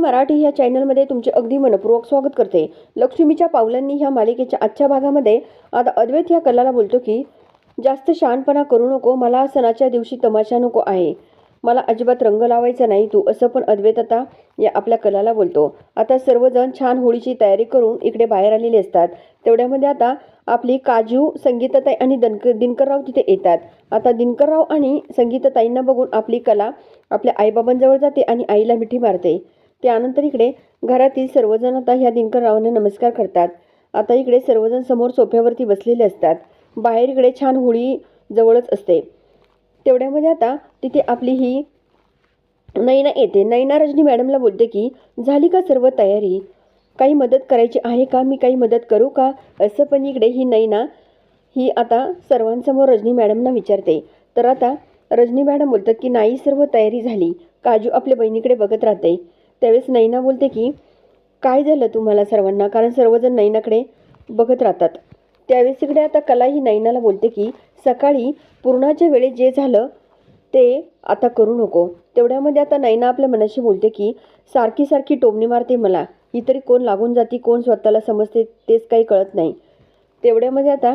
मराठी ह्या चॅनलमध्ये तुमचे अगदी मनपूर्वक स्वागत करते. लक्ष्मीच्या पावलांनी ह्या मालिकेच्या आजच्या भागामध्ये आता अद्वैत ह्या कलाला बोलतो की जास्त शहाणपणा करू नको मला सणाच्या दिवशी तमाशा नको आहे. मला अजिबात रंग लावायचा नाही तू असं पण अद्वैत आता या आपल्या कलाला बोलतो. आता सर्वजण छान होळीची तयारी करून इकडे बाहेर आलेले असतात. तेवढ्यामध्ये आता आपली काजू संगीताताई आणि दनक दिनकरराव तिथे येतात. आता दिनकरराव आणि संगीताताईंना बघून आपली कला आपल्या आईबाबांजवळ जाते आणि आईला मिठी मारते. त्यानंतर इकडे घरातील सर्वजण आता ह्या दिनकररावांना नमस्कार करतात. आता इकडे सर्वजण समोर सोफ्यावरती बसलेले असतात. बाहेर इकडे छान होळी जवळच असते. तेवढ्यामध्ये आता तिथे आपली ही नैना येते. नैना रजनी मॅडमला बोलते की झाली का सर्व तयारी? काही मदत करायची आहे का? मी काही मदत करू का? असं पण इकडे ही नैना ही आता सर्वांसमोर रजनी मॅडमना विचारते. तर आता रजनी मॅडम बोलतात की नाही सर्व तयारी झाली. काजू आपल्या बहिणीकडे बघत राहते. त्यावेळेस नैना बोलते की काय झालं तुम्हाला सर्वांना? कारण सर्वजण नैनाकडे बघत राहतात. त्यावेळेस इकडे आता कला ही नैनाला बोलते की सकाळी पूर्णाच्या वेळेत जे झालं ते आता करू नको. तेवढ्यामध्ये आता नैना आपल्या मनाशी बोलते की सारखी सारखी टोमणी मारते मला. ही तरी कोण लागून जाती कोण स्वतःला समजते तेच काही कळत नाही. तेवढ्यामध्ये आता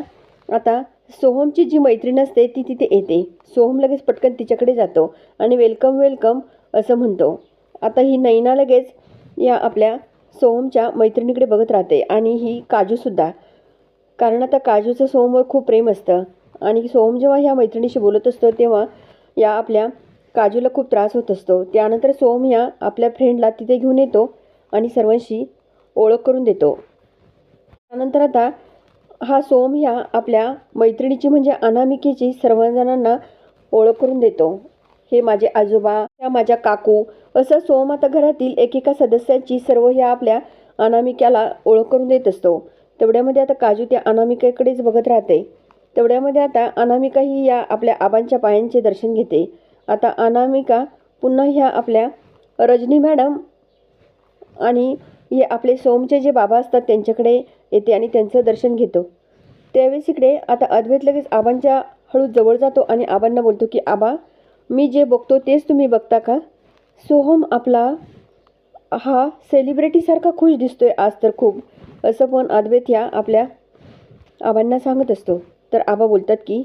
आता सोहमची जी मैत्रीण असते ती तिथे येते. सोहम लगेच पटकन तिच्याकडे जातो आणि वेलकम वेलकम असं म्हणतो. आता ही नैना लगेच या आपल्या सोहमच्या मैत्रिणीकडे बघत राहते आणि ही काजूसुद्धा कारण आता काजूचं सोहमवर खूप प्रेम असतं. आणि सोहम जेव्हा ह्या मैत्रिणीशी बोलत असतो तेव्हा या आपल्या काजूला खूप त्रास होत असतो. त्यानंतर सोहम ह्या आपल्या फ्रेंडला तिथे घेऊन येतो आणि सर्वांशी ओळख करून देतो. त्यानंतर आता हा सोम ह्या आपल्या मैत्रिणीची म्हणजे अनामिकेची सर्वजणांना ओळख करून देतो. हे माझे आजोबा ह्या माझ्या काकू असं सोम आता घरातील एकेका सदस्याची सर्व ह्या आपल्या अनामिकाला ओळख करून देत असतो. तेवढ्यामध्ये आता काजू त्या अनामिकेकडेच बघत राहते. तेवढ्यामध्ये आता अनामिका ही या आपल्या आबांच्या पायांचे दर्शन घेते. आता अनामिका पुन्हा ह्या आपल्या रजनी मॅडम आणि हे आपले सोमचे जे बाबा असतात त्यांच्याकडे येते आणि त्यांचं दर्शन घेतो. त्यावेळेस इकडे आता अद्वैत लगेच आबांच्या हळू जवळ जातो आणि आबांना बोलतो की आबा मी जे बघतो तेच तुम्ही बघता का? सोहम आपला हा सेलिब्रिटीसारखा खुश दिसतोय आज तर खूप. असं पण अद्वैत ह्या आपल्या आबांना सांगत असतो. तर आबा बोलतात की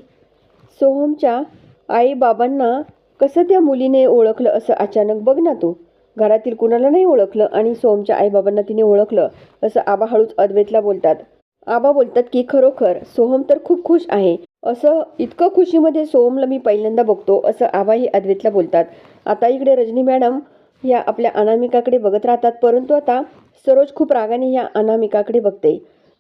सोहमच्या आई बाबांना कसं त्या मुलीने ओळखलं असं अचानक बघ ना तू. घरातील कुणाला नाही ओळखलं आणि सोहमच्या आईबाबांना तिने ओळखलं असं आबा हळूच अद्वैतला बोलतात. आबा बोलतात की खरोखर सोहम तर खूप खुश आहे. असं इतकं खुशीमध्ये सोहमला मी पहिल्यांदा बघतो असं आबाही अद्वैतला बोलतात. आता इकडे रजनी मॅडम ह्या आपल्या अनामिकाकडे बघत राहतात परंतु आता सरोज खूप रागाने ह्या अनामिकाकडे बघते.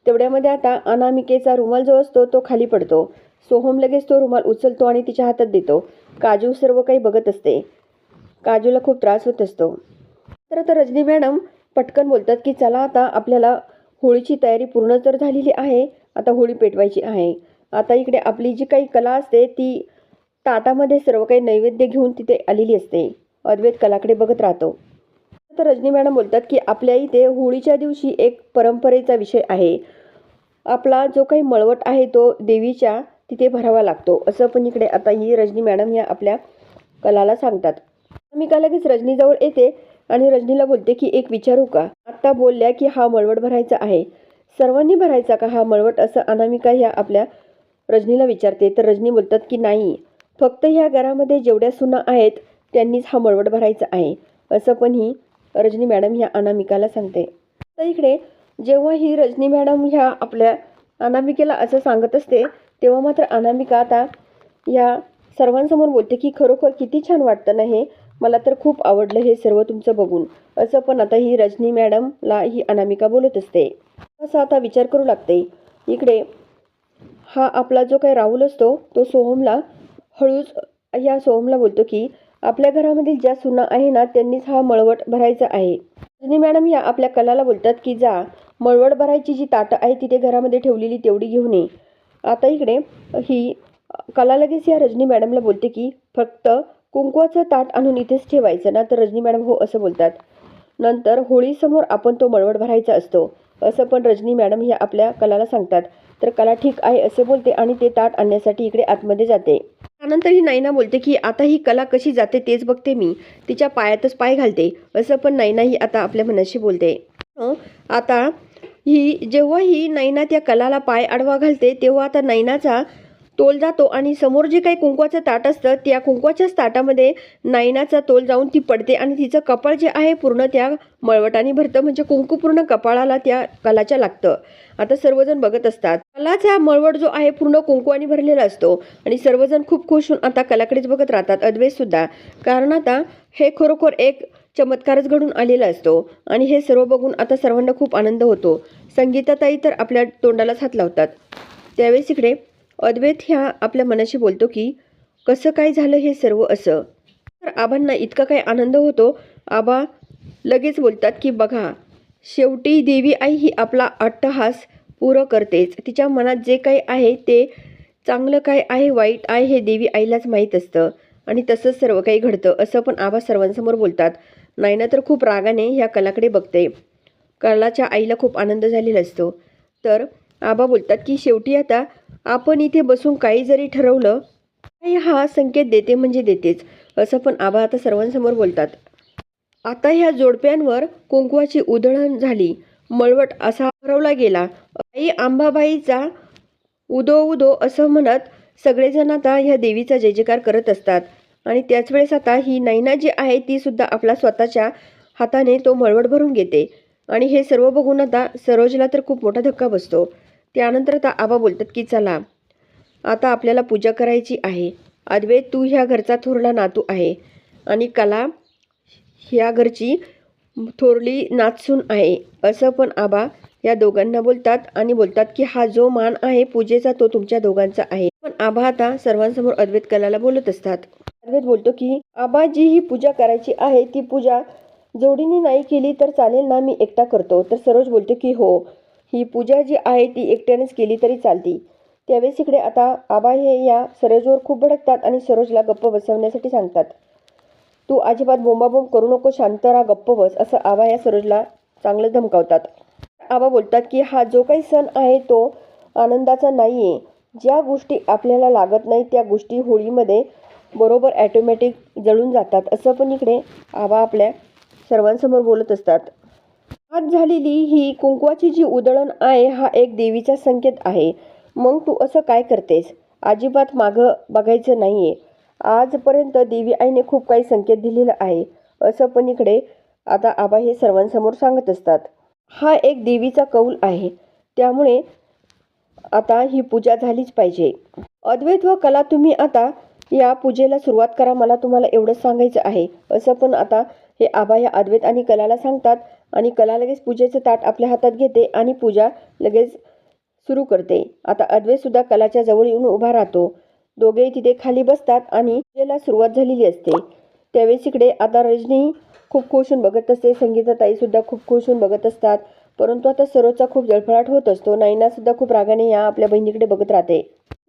तेवढ्यामध्ये आता अनामिकेचा रुमाल जो असतो तो खाली पडतो. सोहम लगेच तो रुमाल उचलतो आणि तिच्या हातात देतो. काजू सर्व काही बघत असते. काजूला खूप त्रास होत असतो. तर आता रजनी मॅडम पटकन बोलतात की चला आता आपल्याला होळीची तयारी पूर्ण तर झालेली आहे आता होळी पेटवायची आहे. आता इकडे आपली जी काही कला असते ती ताटामध्ये सर्व काही नैवेद्य घेऊन तिथे आलेली असते. अद्वैत कलाकडे बघत राहतो. तर रजनी मॅडम बोलतात की आपल्या इथे होळीच्या दिवशी एक परंपरेचा विषय आहे. आपला जो काही मळवट आहे तो देवीच्या तिथे भरावा लागतो. असं पण इकडे आता ही रजनी मॅडम या आपल्या कलाला सांगतात. मी का लगेच रजनीजवळ येते आणि रजनीला बोलते की एक विचारू का? आत्ता बोलल्या की हा मळवट भरायचा आहे. सर्वांनी भरायचा का हा मळवट? असं अनामिका ह्या आपल्या रजनीला विचारते तर रजनी बोलतात की नाही फक्त ह्या घरामध्ये जेवढ्या सुना आहेत त्यांनीच हा मळवट भरायचा आहे. असं पण ही रजनी मॅडम ह्या अनामिकाला सांगते. तर इकडे जेव्हा ही रजनी मॅडम ह्या आपल्या अनामिकेला असं सांगत असते तेव्हा मात्र अनामिका आता या सर्वांसमोर बोलते की खरोखर किती छान वाटतं ना हे? मला तर खूप आवडलं हे सर्व तुमचं बघून. असं पण आता ही रजनी मॅडमला ही अनामिका बोलत असते. असं आता विचार करू लागते. इकडे हा आपला जो काही राहुल असतो तो सोहमला हळूच ह्या सोहमला बोलतो की आपल्या घरामधील ज्या सुना आहे ना त्यांनीच हा मळवट भरायचा आहे. रजनी मॅडम या आपल्या कलाला बोलतात की जा मळवट भरायची जी ताटं आहे तिथे घरामध्ये ठेवलेली तेवढी घेऊन ये. आता इकडे ही कला लगेच या रजनी मॅडमला बोलते की फक्त कुंकवाचं ताट आणून इथेच ठेवायचं ना तर रजनी मॅडम हो असं बोलतात. नंतर होळीसमोर आपण तो मळवट भरायचा असतो असं पण रजनी मॅडम ह्या आपल्या कलाला सांगतात. तर कला ठीक आहे असे बोलते आणि ते ताट आणण्यासाठी इकडे आतमध्ये जाते. त्यानंतर ही नैना बोलते की आता ही कला कशी जाते तेच बघते मी. तिच्या पायातच पाय घालते. असं पण नैना ही आता आपल्या मनाशी बोलते. आता ही जेव्हा ही नैना त्या कलाला पाय आडवा घालते तेव्हा आता नैनाचा तोल जातो आणि समोर जे काही कुंकवाचं ताट असतं त्या कुंकवाच्याच ताटामध्ये नायनाचा तोल जाऊन ती पडते आणि तिचं कपाळ जे आहे पूर्ण त्या मळवटाने भरतं. म्हणजे कुंकू पूर्ण कपाळाला त्या कलाच्या लागतं. आता सर्वजण बघत असतात. कलाचा मळवट जो आहे पूर्ण कुंकवाने भरलेला असतो. आणि सर्वजण खूप खुश होऊन आता कलाकडेच बघत राहतात अद्वैतसुद्धा कारण आता हे खरोखर एक चमत्कारच घडून आलेला असतो. आणि हे सर्व बघून आता सर्वांना खूप आनंद होतो. संगीताताई तर आपल्या तोंडालाच हात लावतात. त्यावेळेस इकडे अद्वैत ह्या आपल्या मनाशी बोलतो की कसं काय झालं हे सर्व असं? तर आबांना इतका काय आनंद होतो. आबा लगेच बोलतात की बघा शेवटी देवी आई ही आपला अट्टहास पुरं करतेच. तिच्या मनात जे काही आहे ते चांगलं काय आहे वाईट आहे हे देवी आईलाच माहीत असतं. आणि तसंच सर्व काही घडतं. असं पण आबा सर्वांसमोर बोलतात. नायना तर खूप रागाने ह्या कलाकडे बघते. कलाच्या आईला खूप आनंद झालेला असतो. तर आबा बोलतात की शेवटी आता आपण इथे बसून काही जरी ठरवलं आई हा संकेत देते म्हणजे देतेच असं पण आबा आता सर्वांसमोर बोलतात. आता ह्या जोडप्यांवर कुंकवाची उधळण झाली. मळवट असा हरवला गेला. आई आंबाबाईचा उदो उदो असं म्हणत सगळेजण आता ह्या देवीचा जय जयकार करत असतात. आणि त्याच वेळेस आता ही नैना जी आहे ती सुद्धा आपला स्वतःच्या हाताने तो मळवट भरून घेते. आणि हे सर्व बघून आता सरोजला तर खूप मोठा धक्का बसतो. त्यानंतर आता आबा बोलतात की चला आता आपल्याला पूजा करायची आहे. अद्वैत तू ह्या घरचा थोरला नातू आहे आणि कला ह्या घरची थोरली नाचसून आहे. असं पण आबा या दोघांना बोलतात आणि बोलतात की हा जो मान आहे पूजेचा तो तुमच्या दोघांचा आहे. पण आबा आता सर्वांसमोर अद्वैत कलाला बोलत असतात. अद्वैत बोलतो की आबा जी ही पूजा करायची आहे ती पूजा जोडीने नाही केली तर चालेल ना मी एकटा करतो. तर सरोज बोलतो की हो ही पूजा जी आहे ती एकट्यानेच केली तरी चालती. त्यावेळेस इकडे आता आबा हे या सरोजवर खूप भडकतात आणि सरोजला गप्प बसवण्यासाठी सांगतात. तू अजिबात बोंबाबोंब करू नको शांत राहा गप्प बस असं आबा या सरोजला चांगलं धमकावतात. आबा बोलतात की हा जो काही सण आहे तो आनंदाचा नाही आहे ज्या गोष्टी आपल्याला लागत नाही त्या गोष्टी होळीमध्ये बरोबर ॲटोमॅटिक जळून जातात असं पण इकडे आबा आपल्या सर्वांसमोर बोलत असतात. आज झालेली ही कुंकवाची जी उधळण आहे हा एक देवीचा संकेत आहे. मग तू असं काय करतेस? अजिबात मागं बघायचं नाही आहे आजपर्यंत देवी आईने खूप काही संकेत दिलेला आहे. असं पण इकडे आता आबा हे सर्वांसमोर सांगत असतात. हा एक देवीचा कौल आहे. त्यामुळे आता ही पूजा झालीच पाहिजे. अद्वैत व कला तुम्ही आता या पूजेला सुरुवात करा. मला तुम्हाला एवढंच सांगायचं आहे. असं पण आता हे आबा या अद्वैत आणि कलाला सांगतात. आणि कला लगेच पूजेचं ताट आपल्या हातात घेते आणि पूजा लगेच सुरू करते. आता अद्वैतसुद्धा कलाच्या जवळ येऊन उभा राहतो. दोघेही तिथे खाली बसतात आणि पूजेला सुरुवात झालेली असते. त्यावेळेस इकडे आता रजनी खूप खुश होऊन बघत असते. संगीताताईसुद्धा खूप खुश होऊन बघत असतात. परंतु आता सरोजचा खूप जळफळाट होत असतो. नाईनासुद्धा खूप रागाने या आपल्या बहिणीकडे बघत राहते.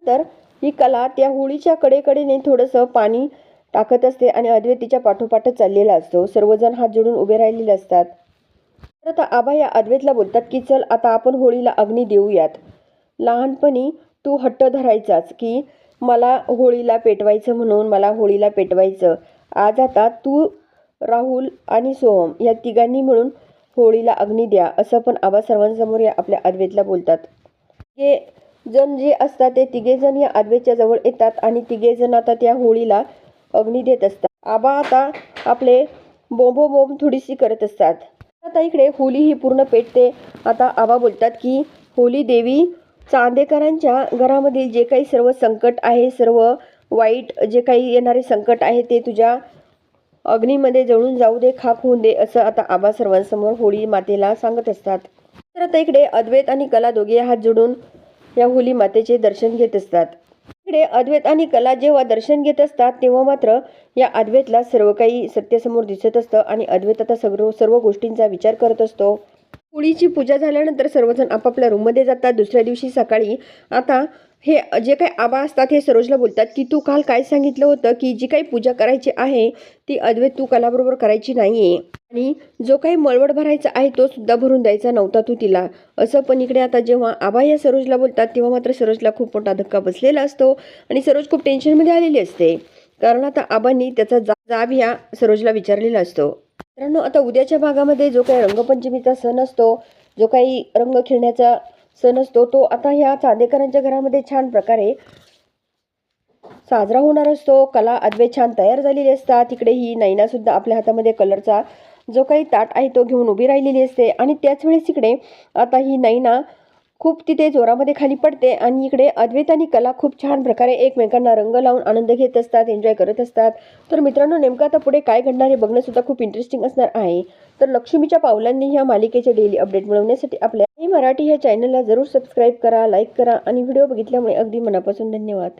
तर ही कला त्या होळीच्या कडेकडेने थोडंसं पाणी टाकत असते आणि अद्वैतीच्या पाठोपाठच चाललेला असतो. सर्वजण हात जोडून उभे राहिलेले असतात. तर आता आबा या अद्वैतला बोलतात की चल आता आपण होळीला अग्नी देऊयात. लहानपणी तू हट्ट धरायचाच की मला होळीला पेटवायचं म्हणून मला होळीला पेटवायचं. आज आता तू राहुल आणि सोहम या तिघांनी मिळून होळीला अग्नी द्या असं पण आबा सर्वांसमोर या आपल्या अद्वैतला बोलतात. हे जण जे असतात ते तिघेजण या अद्वैतच्या जवळ येतात आणि तिघेजण आता त्या होळीला अग्नी देत असतात. आबा आता आपले बोंबो बोंब थोडीशी करत असतात. आता इकडे होली ही पूर्ण पेटते. आता आबा बोलतात की होली देवी चांदेकरांच्या घरामध्ये जे काही सर्व संकट आहे सर्व वाईट जे काही येणारे संकट आहे ते तुझ्या अग्नीमध्ये जळून जाऊ दे खाक होऊन दे असं आता आबा सर्वांसमोर होळी मातेला सांगत असतात. तर आता इकडे अद्वैत आणि कला दोघे हात जोडून या होली मातेचे दर्शन घेत असतात. इकडे अद्वैत आणि कला जेव्हा दर्शन घेत असतात तेव्हा मात्र या अद्वैतला सर्व काही सत्यासमोर दिसत असतं आणि अद्वैत आता सर्व सर्व गोष्टींचा विचार करत असतो. होळीची पूजा झाल्यानंतर सर्वजण आपापल्या रूममध्ये जातात. दुसऱ्या दिवशी सकाळी आता हे जे काही आबा असतात हे सरोजला बोलतात की तू काल काय सांगितलं होतं की जी काही पूजा करायची आहे ती अद्वैत तू कलाबरोबर करायची नाही आहे आणि जो काही मळवड भरायचा आहे तो सुद्धा भरून द्यायचा नव्हता तू तिला. असं पण इकडे आता जेव्हा आबा या सरोजला बोलतात तेव्हा मात्र सरोजला खूप मोठा धक्का बसलेला असतो. आणि सरोज खूप टेन्शनमध्ये आलेली असते. कारण आता आबांनी त्याचा जाब ह्या सरोजला विचारलेला असतो. मित्रांनो आता उद्याच्या भागामध्ये जो काही रंगपंचमीचा सण असतो जो काही रंग खेळण्याचा सण असतो तो आता ह्या चांदेकरांच्या घरामध्ये छान प्रकारे साजरा होणार असतो. कला अद्वे छान तयार झालेली असतात. तिकडे ही नैनासुद्धा आपल्या हातामध्ये कलरचा जो काही ताट आहे तो घेऊन उभी राहिलेली असते. आणि त्याच वेळेस इकडे आता ही नैना खूप तिथे जोरामध्ये खाली पडते आणि इकडे अद्वैत आणि कला खूप छान प्रकारे एकमेकांना रंग लावून आनंद घेत असतात एन्जॉय करत असतात. तर मित्रांनो नेमकं आता पुढे काय घडणार हे बघणंसुद्धा खूप इंटरेस्टिंग असणार आहे. तर लक्ष्मीच्या पावलांनी ह्या मालिकेचे डेली अपडेट मिळवण्यासाठी आपल्या ही मराठी ह्या चॅनलला जरूर सबस्क्राईब करा लाईक करा आणि व्हिडिओ बघितल्यामुळे अगदी मनापासून धन्यवाद.